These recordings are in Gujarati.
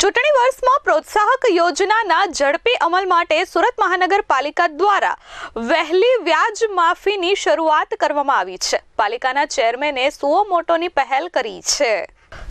ચૂંટણી વર્ષમાં પ્રોત્સાહક યોજનાના ઝડપી અમલ માટે સુરત મહાનગરપાલિકા દ્વારા વહેલી વ્યાજ માફીની શરૂઆત કરવામાં આવી છે. પાલિકાના ચેરમેને સુઓ મોટોની પહેલ કરી છે.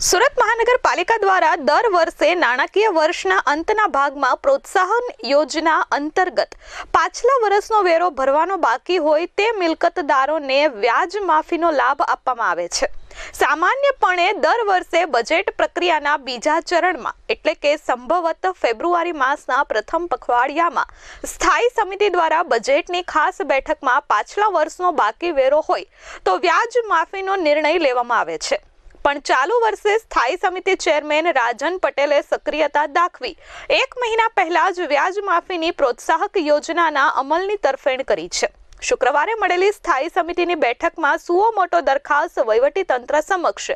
સુરત મહાનગરપાલિકા દ્વારા દર વર્ષે નાણાકીય વર્ષના અંતના ભાગમાં પ્રોત્સાહન યોજના અંતર્ગત પાછલા વર્ષનો વેરો ભરવાનો બાકી હોય તે મિલકતદારોને વ્યાજ માફીનો લાભ આપવામાં આવે છે. સામાન્યપણે દર વર્ષે બજેટ પ્રક્રિયાના બીજા ચરણમાં, એટલે કે સંભવત ફેબ્રુઆરી માસના પ્રથમ પખવાડિયામાં, સ્થાયી સમિતિ દ્વારા બજેટની ખાસ બેઠકમાં પાછલા વર્ષનો બાકી વેરો હોય, તો વ્યાજ માફીનો નિર્ણય લેવામાં આવે છે. પણ ચાલુ વર્ષે સ્થાયી સમિતિ ચેરમેન રાજન પટેલે સક્રિયતા દાખવી, એક મહિના પહેલા જ વ્યાજ માફીની પ્રોત્સાહક યોજનાના અમલની તરફેણ કરી છે. શુક્રવારે મળેલી સ્થાયી સમિતિની બેઠકમાં સુઓ મોટો દરખાસ્ત વહીવટી તંત્ર સમક્ષ.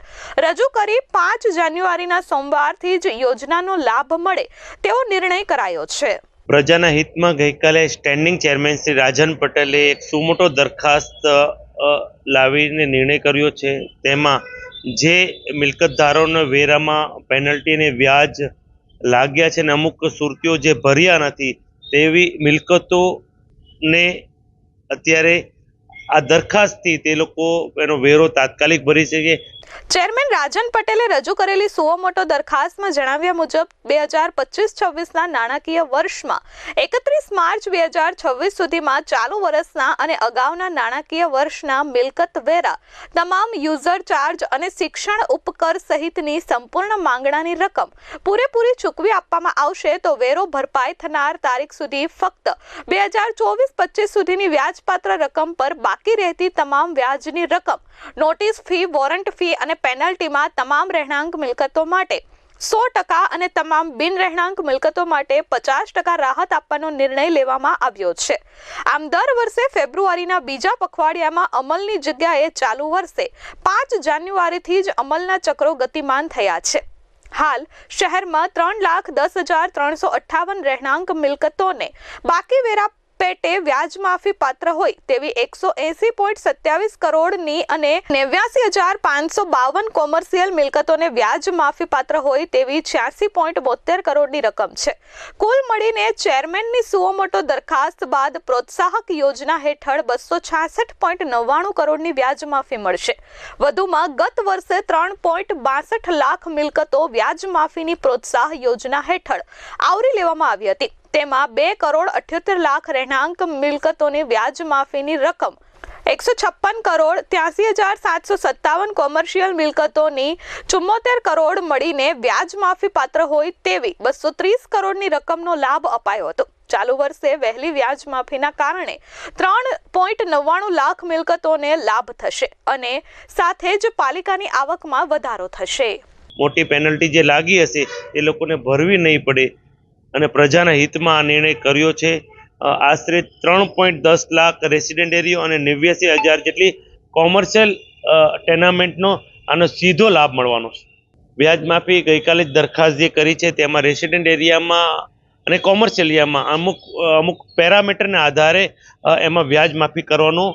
રજૂ કરી પાંચ જાન્યુઆરીના સોમવારથી જ યોજનાનો લાભ મળે તેવો નિર્ણય કરાયો છે. પ્રજાના હિતમાં ગઈકાલે સ્ટેન્ડિંગ ચેરમેન શ્રી રાજન પટેલે એક સુમોટો દરખાસ્ત લાવીને નિર્ણય કર્યો છે. તેમાં જે મિલકતદારોના વેરામાં પેનલ્ટી અને વ્યાજ લાગ્યા છે અને અમુક સુરતીઓ જે ભર્યા નથી, તેવી મિલકતોને અત્યારે આ દરખાસ્તથી તે લોકો એનો વેરો તાત્કાલિક ભરી શકે ચેરમેન રાજન પટેલે રજૂ કરેલી સુઓ મોટો દરખાસ્તમાં જણાવ્યા મુજબ, બે હજાર પચીસ છવ્વીસના નાણાકીય વર્ષમાં એકત્રીસ માર્ચ બે હજાર છવ્વીસ સુધીમાં ચાલુ વર્ષના અને અગાઉના નાણાકીય વર્ષના મિલકત વેરા, તમામ યુઝર ચાર્જ અને શિક્ષણ ઉપકર સહિતની સંપૂર્ણ માંગણાની રકમ પૂરેપૂરી ચૂકવી આપવામાં આવશે તો વેરો ભરપાઈ થનાર તારીખ સુધી ફક્ત બે હજાર ચોવીસ પચીસ સુધીની વ્યાજપાત્ર રકમ પર બાકી રહેતી તમામ વ્યાજની રકમ, નોટિસ ફી, વોરંટ ફી અને પેનલ્ટીમાં તમામ રહેણાંક મિલકતો માટે સો ટકા અને તમામ બિન રહેણાંક મિલકતો માટે પચાસ ટકા રાહત આપવાનો નિર્ણય લેવામાં આવ્યો છે. આમ દર વર્ષે ફેબ્રુઆરીના બીજા પખવાડિયામાં અમલની જગ્યાએ ચાલુ વર્ષે પાંચ જાન્યુઆરીથી જ અમલના ચક્રો ગતિમાન થયા છે. હાલ શહેરમાં ત્રણ લાખ દસ હજાર ત્રણસો અઠ્ઠાવન રહેણાંક મિલકતોને બાકી વેરા પેટે વ્યાજ માફી પાત્ર હોય તેવી એકસો એસી પોઈન્ટ સત્યાવીસ કરોડની અને નેવ્યાસી હજાર પાંચસો બાવન કોમર્શિયલ મિલકતોને વ્યાજ માફી પાત્ર હોય તેવી છ્યાસી પોઈન્ટ બોતેર કરોડની રકમ છે. કુલ મળીને ચેરમેનની સુઓમોટો દરખાસ્ત બાદ પ્રોત્સાહક યોજના હેઠળ બસો છાસઠ પોઈન્ટ નવ્વાણું કરોડની વ્યાજ માફી મળશે. વધુમાં ગત વર્ષે ત્રણ પોઈન્ટ બાસઠ લાખ મિલકતો વ્યાજ માફીની પ્રોત્સાહ યોજના હેઠળ આવરી લેવામાં આવી હતી. તેમાં બે કરોડ અઠ્યોતેર લાખ રહેણાંક મિલકતોની વ્યાજ માફીની રકમ, એકસો છપ્પન કરોડ ત્યાસી હજાર સાતસો સત્તાવન કોમર્શિયલ મિલકતોની ચુમ્મોતેર કરોડ મળીને વ્યાજ માફી પાત્ર હોય તેવી બસો ત્રીસ કરોડની રકમનો લાભ અપાયો હતો. ચાલુ વર્ષે વહેલી વ્યાજ માફીના કારણે ત્રણ પોઈન્ટ નવ્વાણું લાખ મિલકતોને લાભ થશે અને સાથે જ પાલિકાની આવકમાં વધારો થશે. મોટી પેનલ્ટી જે લાગી હશે, એ લોકોને ભરવી નહીં પડે. અને પ્રજાના હિતમાં આ નિર્ણય કર્યો છે. આશરે ત્રણ પોઈન્ટ દસ લાખ રેસિડેન્ટ એરિયો અને નેવ્યાસી હજાર જેટલી કોમર્શિયલ ટેનામેન્ટનો આનો સીધો લાભ મળવાનો છે. વ્યાજ માફી ગઈકાલે જ દરખાસ્ત જે કરી છે તેમાં રેસિડેન્ટ એરિયામાં અને કોમર્શિયલ એરિયામાં અમુક અમુક પેરામીટરને આધારે એમાં વ્યાજ માફી કરવાનો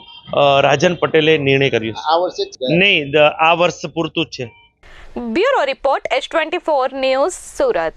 રાજન પટેલે નિર્ણય કર્યો આ વર્ષે નહીં આ વર્ષ પૂરતું જ છે. Bureau report S twenty four news Surat.